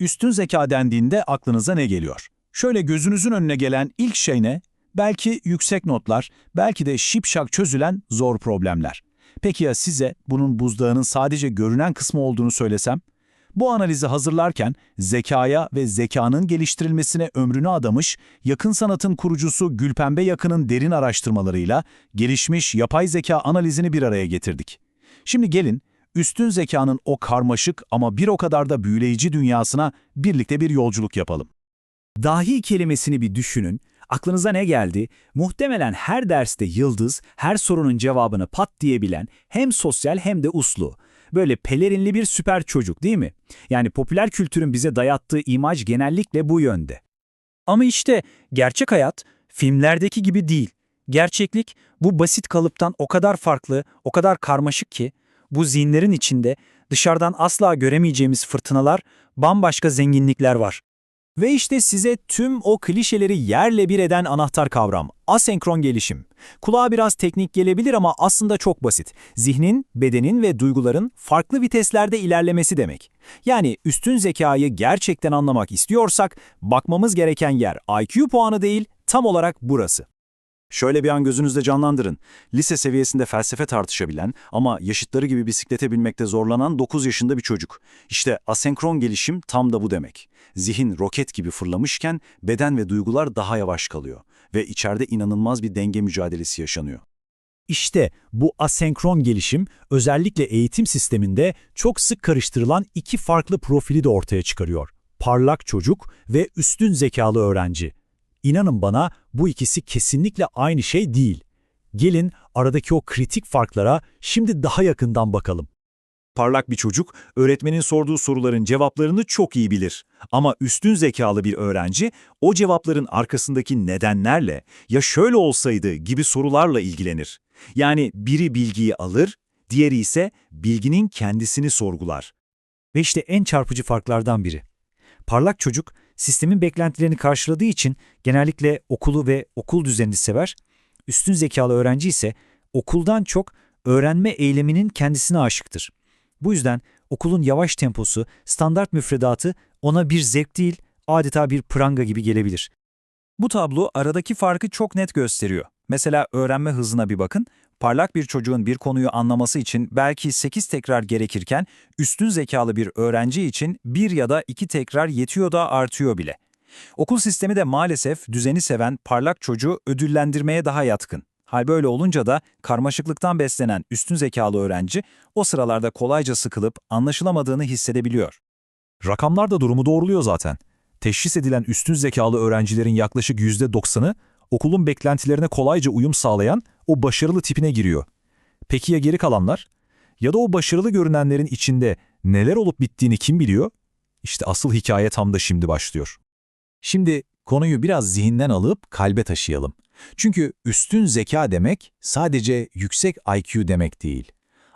Üstün zeka dendiğinde aklınıza ne geliyor? Şöyle gözünüzün önüne gelen ilk şey ne? Belki yüksek notlar, belki de şipşak çözülen zor problemler. Peki ya size bunun buzdağının sadece görünen kısmı olduğunu söylesem? Bu analizi hazırlarken zekaya ve zekanın geliştirilmesine ömrünü adamış, yakın sanatın kurucusu Gülpembe Yakın'ın derin araştırmalarıyla gelişmiş yapay zeka analizini bir araya getirdik. Şimdi gelin, üstün zekanın o karmaşık ama bir o kadar da büyüleyici dünyasına birlikte bir yolculuk yapalım. Dahi kelimesini bir düşünün. Aklınıza ne geldi? Muhtemelen her derste yıldız, her sorunun cevabını pat diyebilen hem sosyal hem de uslu. Böyle pelerinli bir süper çocuk değil mi? Yani popüler kültürün bize dayattığı imaj genellikle bu yönde. Ama işte gerçek hayat filmlerdeki gibi değil. Gerçeklik bu basit kalıptan o kadar farklı, o kadar karmaşık ki bu zihinlerin içinde dışarıdan asla göremeyeceğimiz fırtınalar, bambaşka zenginlikler var. Ve işte size tüm o klişeleri yerle bir eden anahtar kavram, asenkron gelişim. Kulağa biraz teknik gelebilir ama aslında çok basit. Zihnin, bedenin ve duyguların farklı viteslerde ilerlemesi demek. Yani üstün zekayı gerçekten anlamak istiyorsak, bakmamız gereken yer IQ puanı değil, tam olarak burası. Şöyle bir an gözünüzde canlandırın. Lise seviyesinde felsefe tartışabilen ama yaşıtları gibi bisiklete binmekte zorlanan 9 yaşında bir çocuk. İşte asenkron gelişim tam da bu demek. Zihin roket gibi fırlamışken beden ve duygular daha yavaş kalıyor ve içeride inanılmaz bir denge mücadelesi yaşanıyor. İşte bu asenkron gelişim özellikle eğitim sisteminde çok sık karıştırılan iki farklı profili de ortaya çıkarıyor. Parlak çocuk ve üstün zekalı öğrenci. İnanın bana bu ikisi kesinlikle aynı şey değil. Gelin aradaki o kritik farklara şimdi daha yakından bakalım. Parlak bir çocuk, öğretmenin sorduğu soruların cevaplarını çok iyi bilir. Ama üstün zekalı bir öğrenci, o cevapların arkasındaki nedenlerle, ya şöyle olsaydı gibi sorularla ilgilenir. Yani biri bilgiyi alır, diğeri ise bilginin kendisini sorgular. Ve işte en çarpıcı farklardan biri. Parlak çocuk, sistemin beklentilerini karşıladığı için genellikle okulu ve okul düzenini sever, üstün zekalı öğrenci ise okuldan çok öğrenme eyleminin kendisine aşıktır. Bu yüzden okulun yavaş temposu, standart müfredatı ona bir zevk değil, adeta bir pranga gibi gelebilir. Bu tablo aradaki farkı çok net gösteriyor. Mesela öğrenme hızına bir bakın. Parlak bir çocuğun bir konuyu anlaması için belki 8 tekrar gerekirken üstün zekalı bir öğrenci için 1 ya da 2 tekrar yetiyor da artıyor bile. Okul sistemi de maalesef düzeni seven parlak çocuğu ödüllendirmeye daha yatkın. Hal böyle olunca da karmaşıklıktan beslenen üstün zekalı öğrenci o sıralarda kolayca sıkılıp anlaşılamadığını hissedebiliyor. Rakamlar da durumu doğruluyor zaten. Teşhis edilen üstün zekalı öğrencilerin yaklaşık %90'ı okulun beklentilerine kolayca uyum sağlayan o başarılı tipine giriyor. Peki ya geri kalanlar? Ya da o başarılı görünenlerin içinde neler olup bittiğini kim biliyor? İşte asıl hikaye tam da şimdi başlıyor. Şimdi konuyu biraz zihinden alıp kalbe taşıyalım. Çünkü üstün zeka demek sadece yüksek IQ demek değil.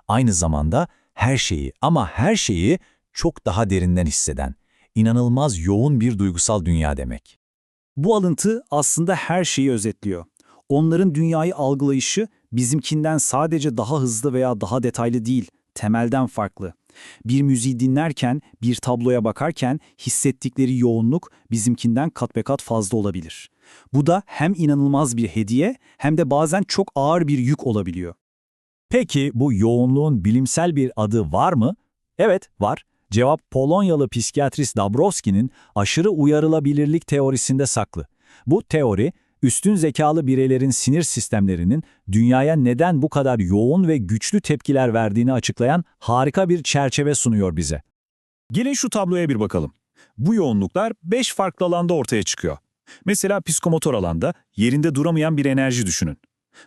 Aynı zamanda her şeyi ama her şeyi çok daha derinden hisseden, inanılmaz yoğun bir duygusal dünya demek. Bu alıntı aslında her şeyi özetliyor. Onların dünyayı algılayışı bizimkinden sadece daha hızlı veya daha detaylı değil, temelden farklı. Bir müziği dinlerken, bir tabloya bakarken hissettikleri yoğunluk bizimkinden kat be kat fazla olabilir. Bu da hem inanılmaz bir hediye hem de bazen çok ağır bir yük olabiliyor. Peki bu yoğunluğun bilimsel bir adı var mı? Evet, var. Cevap Polonyalı psikiyatrist Dabrowski'nin aşırı uyarılabilirlik teorisinde saklı. Bu teori, üstün zekalı bireylerin sinir sistemlerinin dünyaya neden bu kadar yoğun ve güçlü tepkiler verdiğini açıklayan harika bir çerçeve sunuyor bize. Gelin şu tabloya bir bakalım. Bu yoğunluklar 5 farklı alanda ortaya çıkıyor. Mesela psikomotor alanda yerinde duramayan bir enerji düşünün.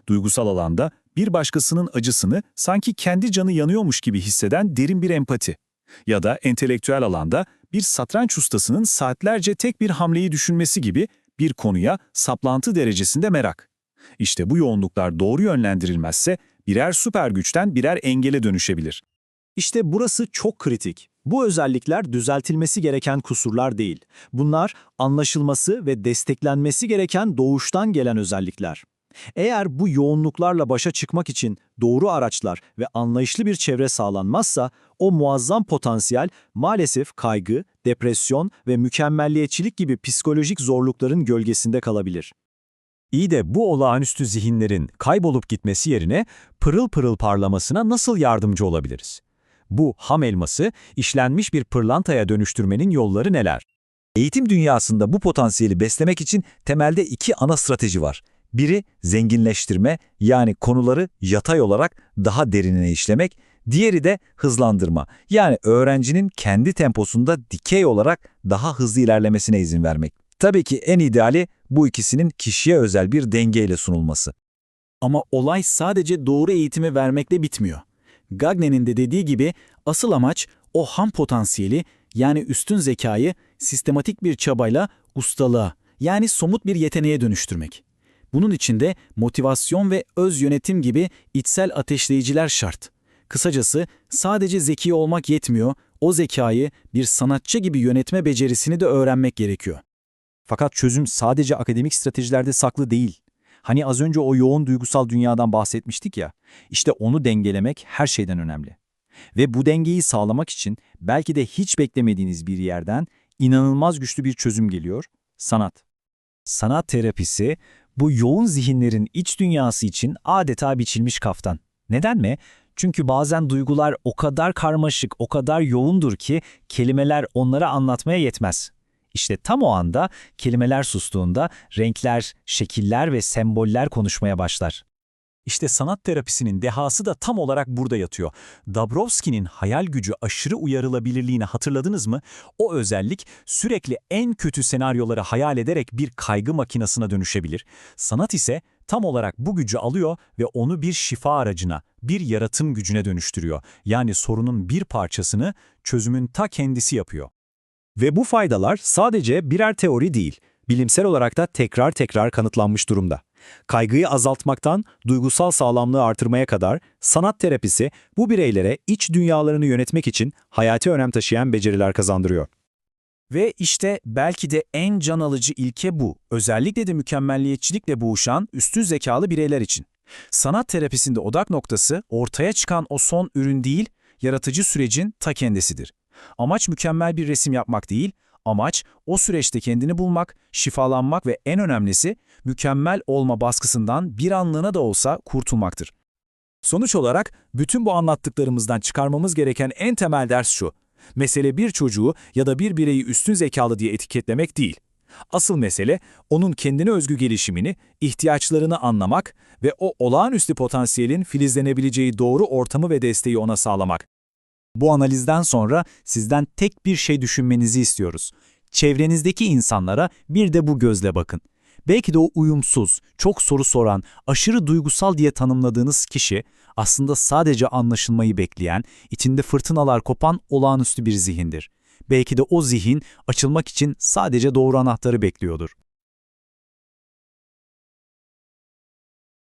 Duygusal alanda bir başkasının acısını sanki kendi canı yanıyormuş gibi hisseden derin bir empati. Ya da entelektüel alanda bir satranç ustasının saatlerce tek bir hamleyi düşünmesi gibi bir konuya saplantı derecesinde merak. İşte bu yoğunluklar doğru yönlendirilmezse birer süper güçten birer engele dönüşebilir. İşte burası çok kritik. Bu özellikler düzeltilmesi gereken kusurlar değil. Bunlar anlaşılması ve desteklenmesi gereken doğuştan gelen özellikler. Eğer bu yoğunluklarla başa çıkmak için doğru araçlar ve anlayışlı bir çevre sağlanmazsa, o muazzam potansiyel maalesef kaygı, depresyon ve mükemmelliyetçilik gibi psikolojik zorlukların gölgesinde kalabilir. İyi de bu olağanüstü zihinlerin kaybolup gitmesi yerine pırıl pırıl parlamasına nasıl yardımcı olabiliriz? Bu ham elması işlenmiş bir pırlantaya dönüştürmenin yolları neler? Eğitim dünyasında bu potansiyeli beslemek için temelde iki ana strateji var. Biri zenginleştirme yani konuları yatay olarak daha derinine işlemek, diğeri de hızlandırma yani öğrencinin kendi temposunda dikey olarak daha hızlı ilerlemesine izin vermek. Tabii ki en ideali bu ikisinin kişiye özel bir dengeyle sunulması. Ama olay sadece doğru eğitimi vermekle bitmiyor. Gagne'nin de dediği gibi asıl amaç o ham potansiyeli yani üstün zekayı sistematik bir çabayla ustalığa yani somut bir yeteneğe dönüştürmek. Bunun için de motivasyon ve öz yönetim gibi içsel ateşleyiciler şart. Kısacası sadece zeki olmak yetmiyor, o zekayı bir sanatçı gibi yönetme becerisini de öğrenmek gerekiyor. Fakat çözüm sadece akademik stratejilerde saklı değil. Hani az önce o yoğun duygusal dünyadan bahsetmiştik ya, işte onu dengelemek her şeyden önemli. Ve bu dengeyi sağlamak için belki de hiç beklemediğiniz bir yerden inanılmaz güçlü bir çözüm geliyor, sanat. Sanat terapisi, bu yoğun zihinlerin iç dünyası için adeta biçilmiş kaftan. Neden mi? Çünkü bazen duygular o kadar karmaşık, o kadar yoğundur ki kelimeler onlara anlatmaya yetmez. İşte tam o anda kelimeler sustuğunda renkler, şekiller ve semboller konuşmaya başlar. İşte sanat terapisinin dehası da tam olarak burada yatıyor. Dabrowski'nin hayal gücü aşırı uyarılabilirliğini hatırladınız mı? O özellik sürekli en kötü senaryoları hayal ederek bir kaygı makinasına dönüşebilir. Sanat ise tam olarak bu gücü alıyor ve onu bir şifa aracına, bir yaratım gücüne dönüştürüyor. Yani sorunun bir parçasını çözümün ta kendisi yapıyor. Ve bu faydalar sadece birer teori değil, bilimsel olarak da tekrar tekrar kanıtlanmış durumda. Kaygıyı azaltmaktan duygusal sağlamlığı artırmaya kadar sanat terapisi bu bireylere iç dünyalarını yönetmek için hayati önem taşıyan beceriler kazandırıyor. Ve işte belki de en can alıcı ilke bu. Özellikle de mükemmelliyetçilikle boğuşan üstün zekalı bireyler için. Sanat terapisinde odak noktası ortaya çıkan o son ürün değil, yaratıcı sürecin ta kendisidir. Amaç mükemmel bir resim yapmak değil, amaç o süreçte kendini bulmak, şifalanmak ve en önemlisi mükemmel olma baskısından bir anlığına da olsa kurtulmaktır. Sonuç olarak bütün bu anlattıklarımızdan çıkarmamız gereken en temel ders şu. Mesele bir çocuğu ya da bir bireyi üstün zekalı diye etiketlemek değil. Asıl mesele onun kendine özgü gelişimini, ihtiyaçlarını anlamak ve o olağanüstü potansiyelin filizlenebileceği doğru ortamı ve desteği ona sağlamak. Bu analizden sonra sizden tek bir şey düşünmenizi istiyoruz. Çevrenizdeki insanlara bir de bu gözle bakın. Belki de o uyumsuz, çok soru soran, aşırı duygusal diye tanımladığınız kişi aslında sadece anlaşılmayı bekleyen, içinde fırtınalar kopan olağanüstü bir zihindir. Belki de o zihin açılmak için sadece doğru anahtarı bekliyordur.